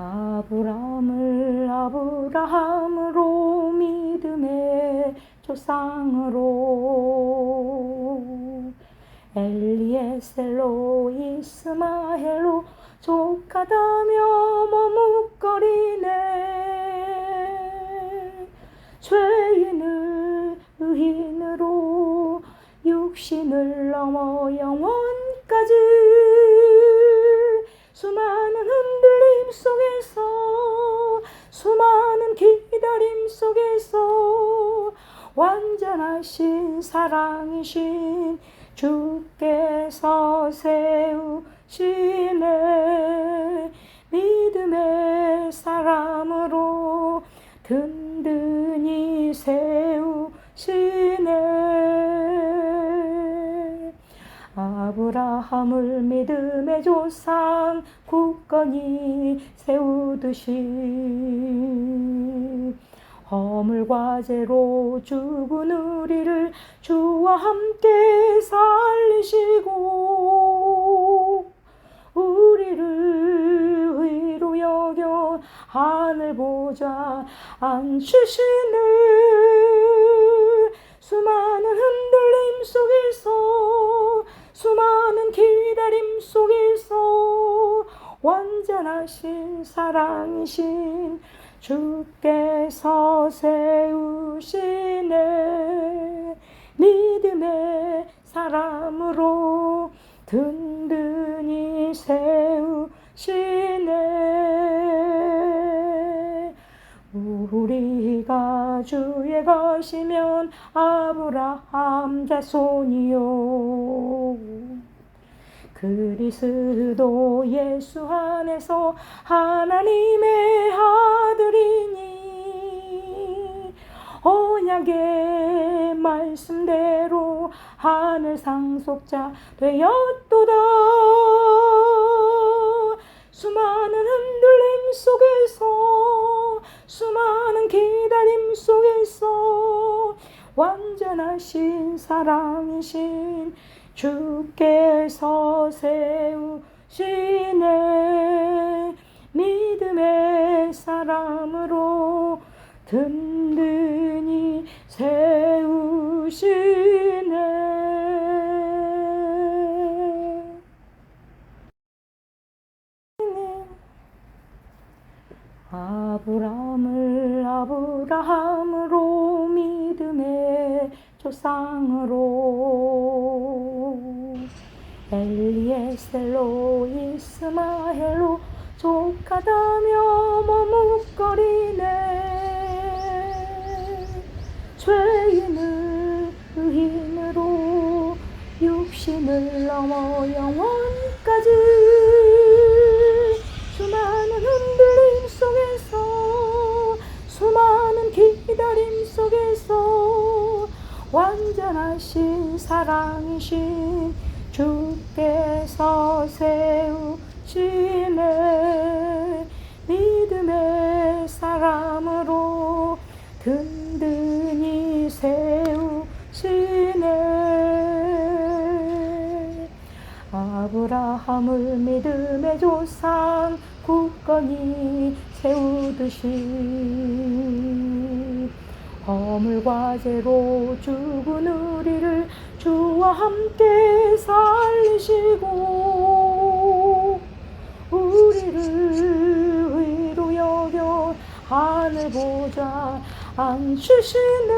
아브라함을 아브라함으로 믿음의 조상으로. 엘리에셀로 이스마엘로 족하다며 머뭇거리네. 죄인을 의인으로 육신을 넘어 영 완전하신 사랑이신 주께서 세우시네. 믿음의 사람으로 든든히 세우시네. 아브라함을 믿음의 조상 굳건히 세우듯이 허물과 죄로 죽은 우리를 주와 함께 살리시고 우리를 의로 여겨 하늘 보좌 앉히시는 수많은 흔들림 속에서 수많은 기다림 속에서 완전하신 사랑이신 주께서 세우시네 믿음의 사람으로 든든히 세우시네. 우리가 주의 것이면 아브라함 자손이요. 그리스도 예수 안에서 하나님의 상속자 되었도다. 수많은 흔들림 속에서 수많은 기다림 속에서 완전하신 사랑이신 주께서 세우시네. 믿음의 사람으로 든 아브라함을 아브라함으로 믿음의 조상으로. 엘리에셀로 이스마엘로 족하다며 머뭇거리네. 죄인을 의인으로 육신을 넘어 영원까지 완전하신 사랑이신 주께서 세우시네. 믿음의 사람으로 든든히 세우시네. 아브라함을 믿음의 조상 굳건히 세우듯이 허물과 죄로 죽은 우리를 주와 함께 살리시고 우리를 의로 여겨 하늘 보좌 앉히시는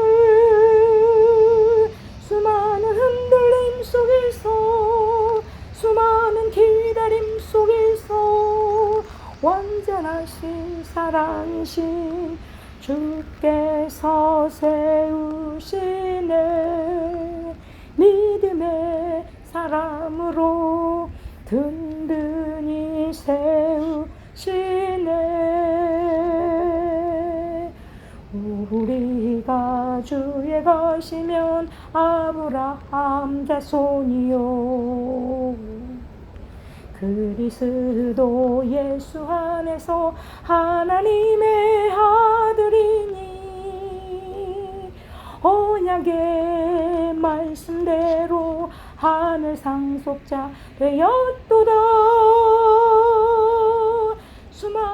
수많은 흔들림 속에서 수많은 기다림 속에서 완전하신 사랑이신 주께서 세우시네. 믿음의 사람으로 든든히 세우시네. 우리가 주의 것이면 아브라함 자손이요 그리스도 예수 안에서 하나님의 아들이니 언약의 말씀대로 하늘 상속자 되었도다. 수많은